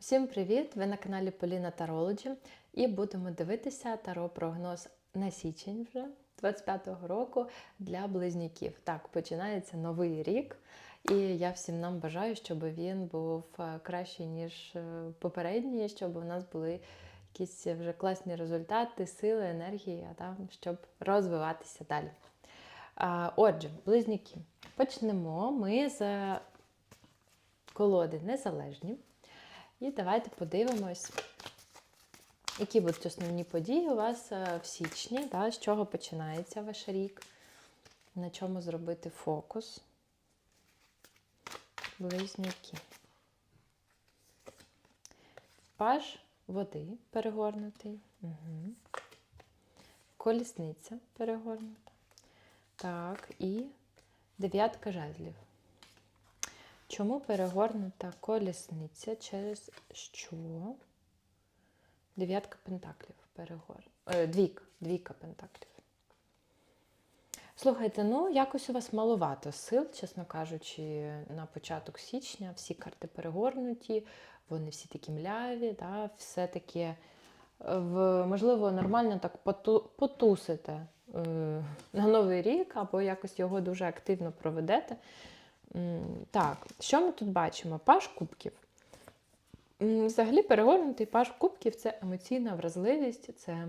Всім привіт! Ви на каналі Поліна Тарологі і будемо дивитися таро прогноз на січень вже 25-го року для близнюків. Так, починається новий рік, і я всім нам бажаю, щоб він був е, кращий, ніж е, попередній, щоб у нас були якісь вже класні результати, сили, енергії, да, щоб розвиватися далі. Отже, близнюки, почнемо ми з колоди незалежні. І давайте подивимось, які будуть основні події у вас е, в січні, да, з чого починається ваш рік, на чому зробити фокус. Близнюки. Паж води перегорнутий. Угу. Колісниця перегорнута. Так, і дев'ятка жезлів. Чому перегорнута колісниця? Через що? Дев'ятка пентаклів перегор. Е, двійка, двійка пентаклів. Слухайте, ну якось у вас маловато сил, чесно кажучи, на початок січня всі карти перегорнуті, вони всі такі мляві, да, все таке, в, можливо, нормально так поту, потусите е, на Новий рік, або якось його дуже активно проведете. Так, що ми тут бачимо? Паш кубків. Взагалі, перегорнутий паш кубків це емоційна вразливість, це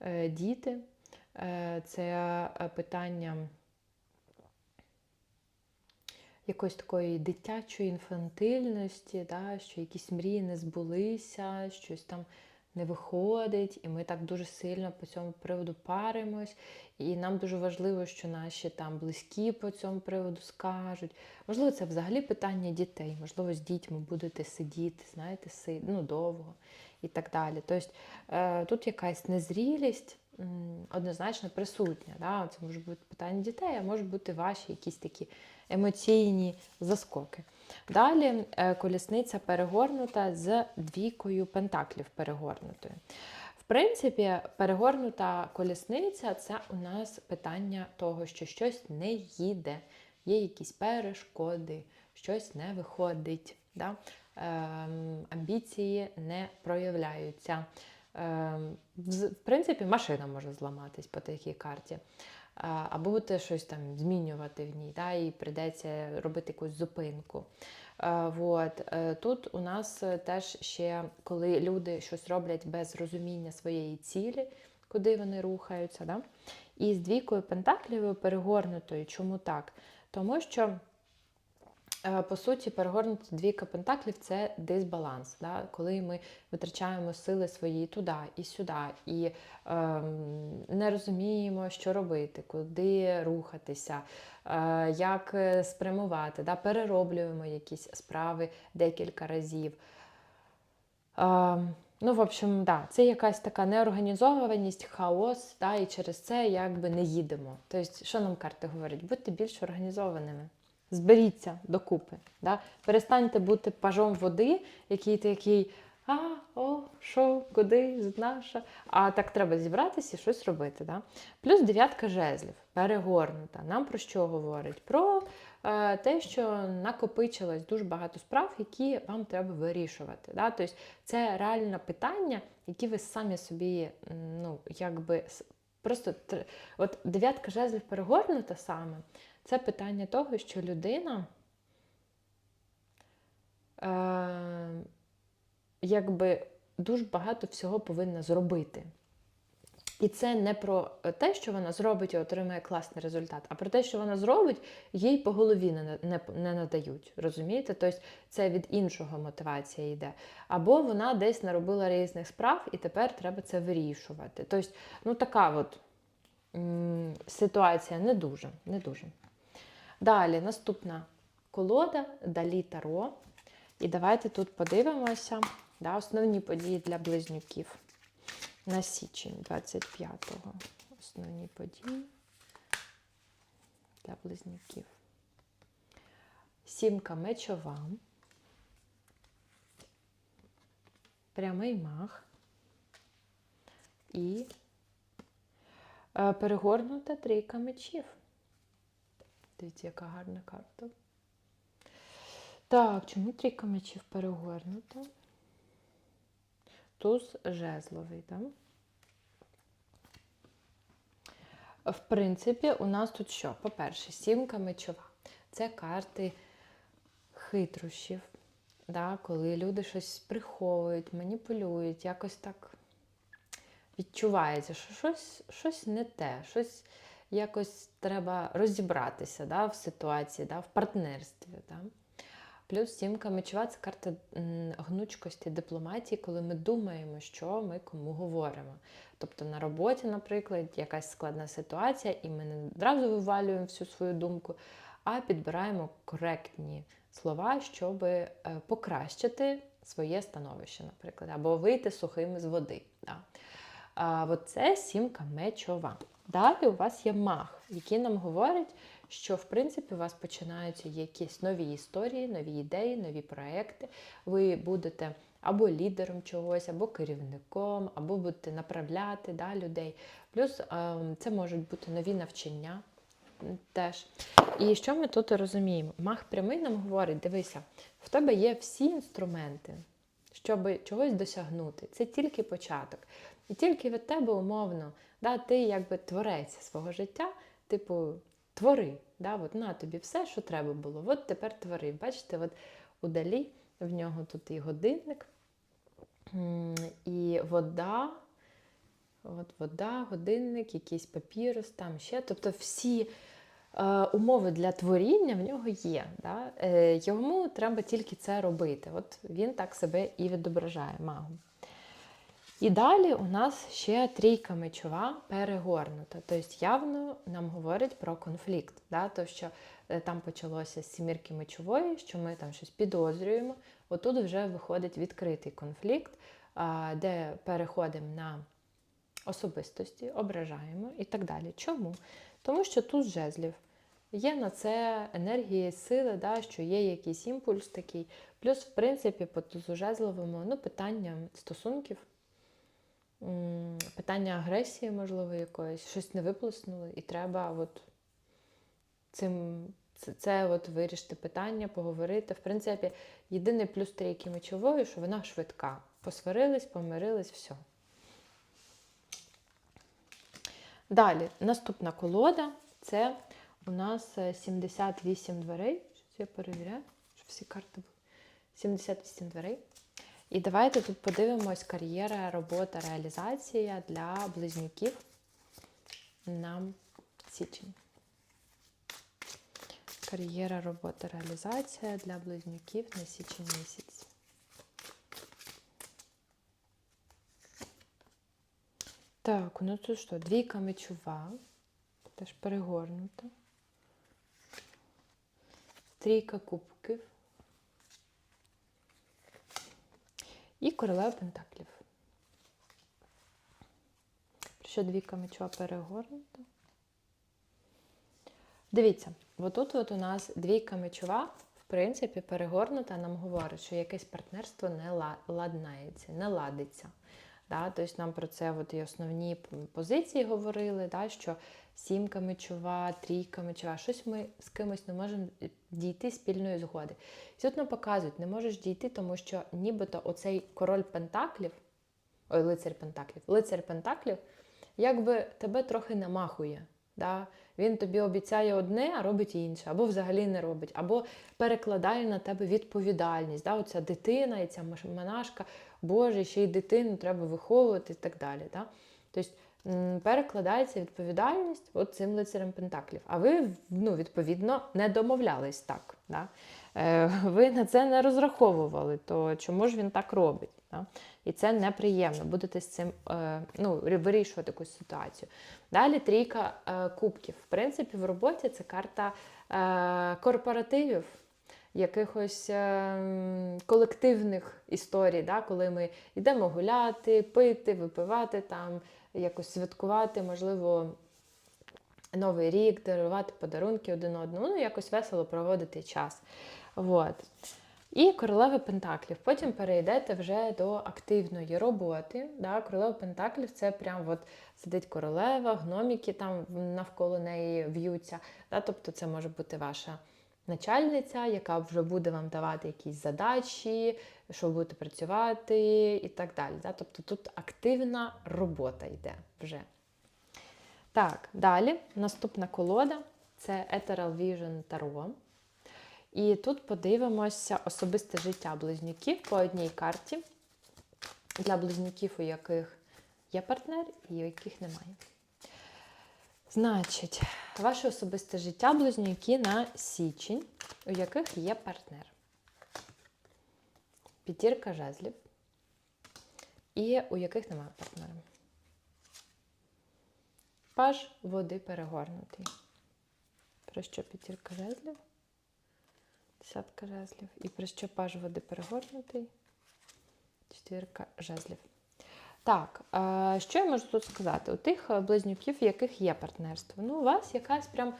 е, діти, е, це е, питання якоїсь такої дитячої інфантильності, да, що якісь мрії не збулися, щось там не виходить, і ми так дуже сильно по цьому приводу паримось. І нам дуже важливо, що наші там близькі по цьому приводу скажуть. Можливо, це взагалі питання дітей. Можливо, з дітьми будете сидіти, знаєте, си, ну, довго і так далі. Тобто е, тут якась незрілість однозначно присутня. Да? Це може бути питання дітей, а може бути ваші якісь такі емоційні заскоки. Далі е, колісниця перегорнута з двійкою пентаклів перегорнутою. В принципі, перегорнута колісниця це у нас питання того, що щось не їде, є якісь перешкоди, щось не виходить, да? ем, амбіції не проявляються. Ем, в принципі, машина може зламатись по такій карті. Або будете щось там змінювати в ній, да, і прийдеться робити якусь зупинку. Вот. Е, тут у нас теж ще, коли люди щось роблять без розуміння своєї цілі, куди вони рухаються. Да? І з двійкою пентаклів перегорнутою. Чому так? Тому що. Е, по суті, перегорнути двійка пентаклів це дисбаланс, да? коли ми витрачаємо сили свої туди і сюди, і е, не розуміємо, що робити, куди рухатися, е, як спрямувати, да? перероблюємо якісь справи декілька разів. Е, Ну, в общем, да, це якась така неорганізованість, хаос, да, і через це якби не їдемо. Тобто, що нам карти говорять? Будьте більш організованими зберіться докупи. Да? Перестаньте бути пажом води, який ти який, а, о, що, куди, наша. А так треба зібратися і щось робити. Да? Плюс дев'ятка жезлів, перегорнута. Нам про що говорить? Про е, те, що накопичилось дуже багато справ, які вам треба вирішувати. Да? Тобто це реальне питання, які ви самі собі, ну, якби. Просто от дев'ятка жезлів перегорнута саме, це питання того, що людина е, якби дуже багато всього повинна зробити. І це не про те, що вона зробить і отримає класний результат, а про те, що вона зробить, їй по голові не не, не надають. Розумієте? Тобто це від іншого мотивація йде. Або вона десь наробила різних справ, і тепер треба це вирішувати. Тобто, ну така от м ситуація не дуже, не дуже. Далі наступна колода Далі Таро. І давайте тут подивимося да, основні події для близнюків на січень 25-го. Основні події для близнюків. Сімка мечова. Прямий мах і е, перегорнута трійка мечів. Дивіться, яка гарна карта. Так, чому трійка мечів перегорнута? туз жезловий. Да? В принципі, у нас тут що? По-перше, сімка мечова. Це карти хитрощів, да? коли люди щось приховують, маніпулюють, якось так відчувається, що щось, щось не те, щось якось треба розібратися да, в ситуації, да, в партнерстві. Да. Плюс сімка мечова це карта гнучкості дипломатії, коли ми думаємо, що ми кому говоримо. Тобто на роботі, наприклад, якась складна ситуація, і ми не одразу вивалюємо всю свою думку, а підбираємо коректні слова, щоб е, покращити своє становище, наприклад, або вийти сухими з води. Да. А, це сімка мечова. Далі у вас є маг, який нам говорить, що в принципі у вас починаються якісь нові історії, нові ідеї, нові проекти. Ви будете або лідером чогось, або керівником, або будете направляти да, людей. Плюс ем, це можуть бути нові навчання теж. І що ми тут розуміємо? Маг прямий нам говорить: дивися, в тебе є всі інструменти, щоб чогось досягнути. Це тільки початок. І тільки від тебе умовно, да, ти якби творець свого життя, типу, твори. Да, от На тобі все, що треба було. От тепер твори. Бачите, от удалі в нього тут і годинник, і вода. От Вода, годинник, якийсь папірус, там ще. Тобто всі е, умови для творіння в нього є. Да? Е, Йому треба тільки це робити. От Він так себе і відображає магу. І далі у нас ще трійка мечова перегорнута. Тобто явно нам говорить про конфлікт. Да? То, що е, там почалося з сімірки мечової, що ми там щось підозрюємо. Отут вже виходить відкритий конфлікт, де переходимо на особистості, ображаємо і так далі. Чому? Тому що тут жезлів. Є на це енергії, сили, да, що є якийсь імпульс такий. Плюс, в принципі, по жезловому ну, питання стосунків питання агресії, можливо, якоїсь, щось не виплеснули, і треба от цим це, це от вирішити питання, поговорити. В принципі, єдиний плюс трійки мечової, що вона швидка. Посварились, помирились, все. Далі, наступна колода це у нас 78 дверей. Щось я перевіряю, щоб всі карти були. 78 дверей. І давайте тут подивимось кар'єра, робота, реалізація для близнюків на січень. Кар'єра, робота, реалізація для близнюків на січень місяць. Так, ну це що? Двійка мечова, теж перегорнута. Трійка кубків. І королева Пентаклів. Що двійка меча перегорнута. Дивіться, отут от у нас двійка мечова, в принципі, перегорнута, нам говорить, що якесь партнерство не ладнається, не ладиться. Да? Тобто нам про це от і основні позиції говорили, да? що сімка мечова, трійка мечова, щось ми з кимось не можемо дійти спільної згоди. І тут нам показують, не можеш дійти, тому що нібито оцей король Пентаклів, ой, лицар Пентаклів, лицар Пентаклів, якби тебе трохи намахує. Да? Він тобі обіцяє одне, а робить інше, або взагалі не робить, або перекладає на тебе відповідальність. Да? Оця дитина і ця монашка, Боже, ще й дитину треба виховувати і так далі. Да? Тобто перекладається відповідальність от цим лицарем Пентаклів. А ви, ну, відповідно, не домовлялись так. Да? Е, ви на це не розраховували, то чому ж він так робить? Да? І це неприємно, будете з цим е, ну, вирішувати якусь ситуацію. Далі трійка е, кубків. В принципі, в роботі це карта корпоративів. Якихось е, колективних історій, да, коли ми йдемо гуляти, пити, випивати там, якось святкувати, можливо, Новий рік, дарувати подарунки один одному, ну, якось весело проводити час. От. І королева Пентаклів. Потім перейдете вже до активної роботи. Да? Королева Пентаклів це прям от сидить королева, гноміки там навколо неї в'ються. Да? Тобто це може бути ваша начальниця, яка вже буде вам давати якісь задачі, що ви будете працювати і так далі. Да? Тобто тут активна робота йде вже. Так, далі наступна колода це Ethereal Vision Tarot. І тут подивимося особисте життя близнюків по одній карті для близнюків, у яких є партнер і у яких немає. Значить, ваше особисте життя близнюки на січень, у яких є партнер. П'ятірка жезлів. І у яких немає партнера. Паж води перегорнутий. Про що п'ятірка жезлів? Десятка жезлів. І про що паж води перегорнутий? Четвірка жезлів. Так, е, що я можу тут сказати? У тих е, близнюків, в яких є партнерство. Ну, у вас якась прям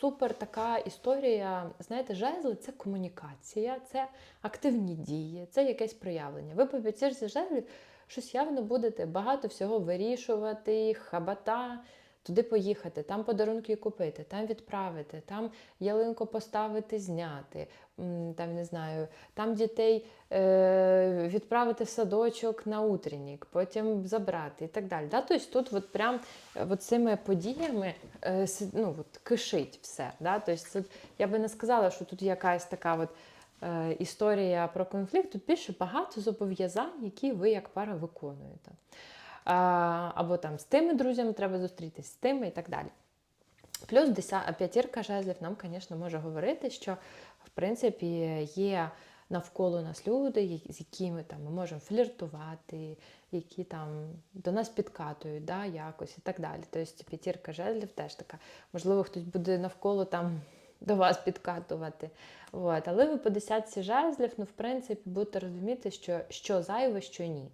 супер така історія. Знаєте, жезли це комунікація, це активні дії, це якесь проявлення. Ви по жезлів щось явно будете багато всього вирішувати, хабата. Туди поїхати, там подарунки купити, там відправити, там ялинку поставити, зняти, там не знаю, там дітей е, відправити в садочок на утренник, потім забрати і так далі. Да? Тобто тут от прям е, от цими подіями е, ну, от кишить все. Да? Тобто тут, я би не сказала, що тут якась така от, е, історія про конфлікт, тут більше багато зобов'язань, які ви як пара виконуєте. А, або там з тими друзями треба зустрітись, з тими і так далі. Плюс п'ятірка жезлів нам, звісно, може говорити, що в принципі є навколо нас люди, з якими там, ми можемо фліртувати, які там до нас підкатують да, якось і так далі. Тобто п'ятірка жезлів теж така. Можливо, хтось буде навколо там до вас підкатувати. От. Але ви по десятці жезлів, ну, в принципі, будете розуміти, що, що зайве, що ні.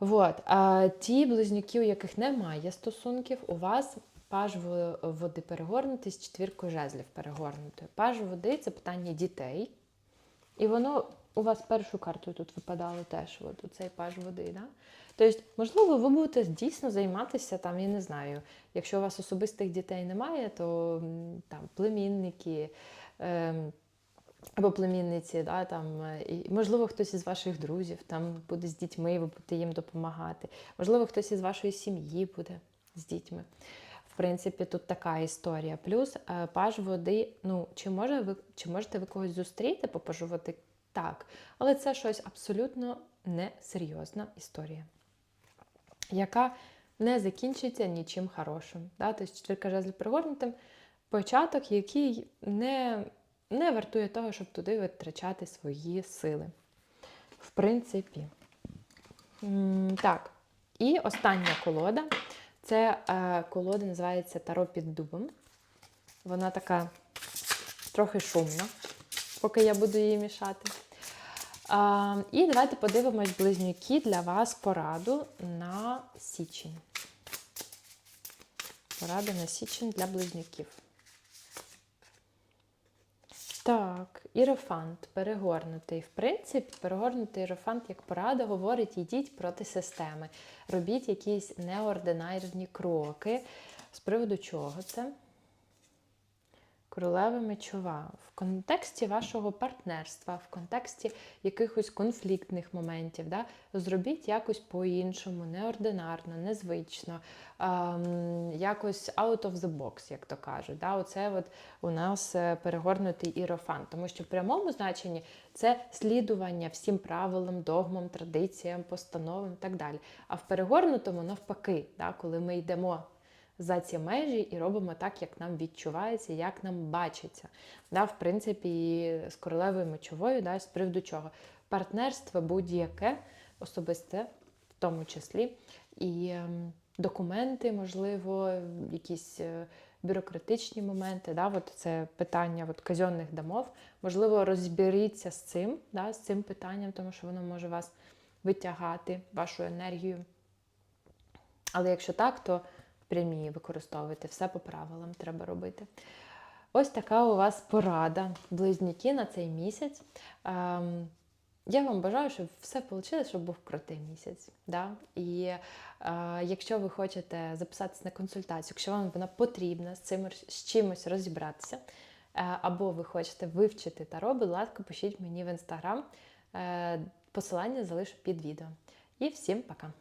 Вот. А ті близнюки, у яких немає стосунків, у вас паж води перегорнутий з четвіркою жезлів перегорнутою. Паж води це питання дітей. І воно у вас першу карту тут випадало теж, от цей паж води. Да? Тобто, можливо, ви будете дійсно займатися там, я не знаю, якщо у вас особистих дітей немає, то там племінники. Ем, або племінниці, да, там, е, і, можливо, хтось із ваших друзів там буде з дітьми, ви будете їм допомагати. Можливо, хтось із вашої сім'ї буде з дітьми. Принципі, тут така історія. Плюс е, паж води, ну, чи, може ви, чи можете ви когось зустріти по? Так. Але це щось абсолютно несерйозна історія, яка не закінчиться нічим хорошим. Да? Тобто четвірка жезлів пригорнутим початок, який не не вартує того, щоб туди витрачати свої сили. В принципі. Так. І остання колода. Це е, колода називається Таро під дубом. Вона така трохи шумна, поки я буду її мішати. А, і давайте подивимось близнюки для вас пораду на січень. Порада на січень для близнюків. Так, іерофант перегорнутий. В принципі, перегорнутий іерофант, як порада, говорить, йдіть проти системи. Робіть якісь неординарні кроки. З приводу чого це? Королева мечова. В контексті вашого партнерства, в контексті якихось конфліктних моментів. Да? Зробіть якось по-іншому, неординарно, незвично, ем, якось out of the box, як то кажуть. Да? Оце от у нас е, перегорнутий іерофант. Тому що в прямому значенні це слідування всім правилам, догмам, традиціям, постановам і так далі. А в перегорнутому навпаки, да? коли ми йдемо за ці межі і робимо так, як нам відчувається, як нам бачиться. Да, В принципі, і з королевою мечовою, да, з приводу чого? Партнерство будь-яке особисте, в тому числі, і ем, документи, можливо, якісь е, бюрократичні моменти. Да, от це питання от, казенних домов. Можливо, розберіться з цим, да, з цим питанням, тому що воно може вас витягати, вашу енергію. Але якщо так, то прямі використовуйте, все по правилам треба робити. Ось така у вас порада, близнюки на цей місяць. Ем, я вам бажаю, щоб все вийшло, щоб був крутий місяць. Да? І е, якщо ви хочете записатися на консультацію, якщо вам вона потрібна з цим з чимось розібратися, е, або ви хочете вивчити таро, будь ласка, пишіть мені в інстаграм. Е, Посилання залишу під відео. І всім пока!